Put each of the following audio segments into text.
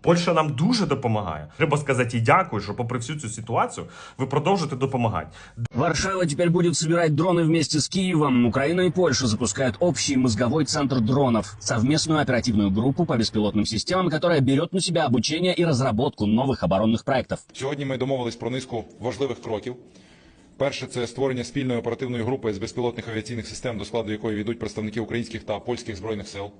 Польща нам дуже допомагає. Треба сказати їй дякую, що попри всю цю ситуацію ви продовжуєте допомагати. Варшава теперь будет собирать дроны вместе с Киевом. Украина и Польша запускают общий мозговой центр дронов, совместную оперативную группу по беспилотным системам, которая берет на себя обучение и разработку новых оборонных проектов. Сьогодні ми домовились про низку важливих кроків. Перше це створення спільної оперативної групи з безпілотних авіаційних систем, до складу якої війдуть представники українських та польських збройних сил.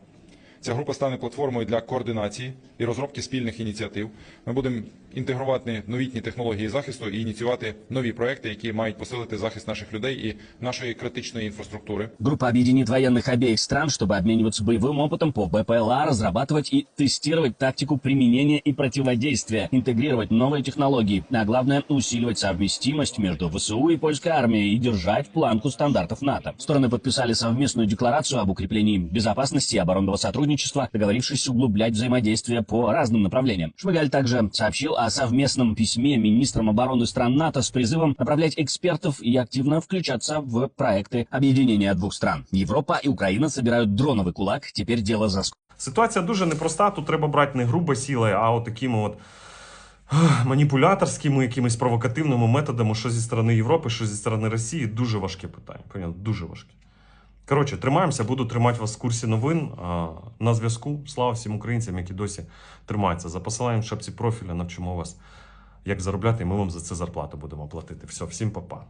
Ця група стане платформою для координації і розробки спільних ініціатив. Ми будемо інтегрувати новітні технології захисту і ініціювати нові проекти, які мають посилити захист наших людей і нашої критичної інфраструктури. Группа объединит военных обеих стран, чтобы обмениваться боевым опытом по БПЛА, разрабатывать и тестировать тактику применения и противодействия, интегрировать новые технологии, а главное усиливать совместимость между ВСУ и польской армией и держать планку стандартов НАТО. Стороны подписали совместную декларацию об укреплении безопасности и оборонного сотрудничества, договорившись углублять взаимодействие по разным направлениям. Шмыгаль также сообщил о совместном письме министрам обороны стран НАТО с призывом направлять экспертов и активно включаться в проекты объединения двух стран. Европа и Украина собирают дроновый кулак, теперь дело за Ситуація дуже непроста. Тут треба брати не грубо сілою, а от такими от ех, маніпуляторськими, якимись провокативними методами, що зі сторони Європи, що зі сторони Росії. Дуже важке питання. Понятно? Дуже важке. Коротше, тримаємося, буду тримати вас в курсі новин. На зв'язку. Слава всім українцям, які досі тримаються. За посиланням в шапці профіля навчимо вас, як заробляти, і ми вам за це зарплату будемо платити. Все, всім па-па.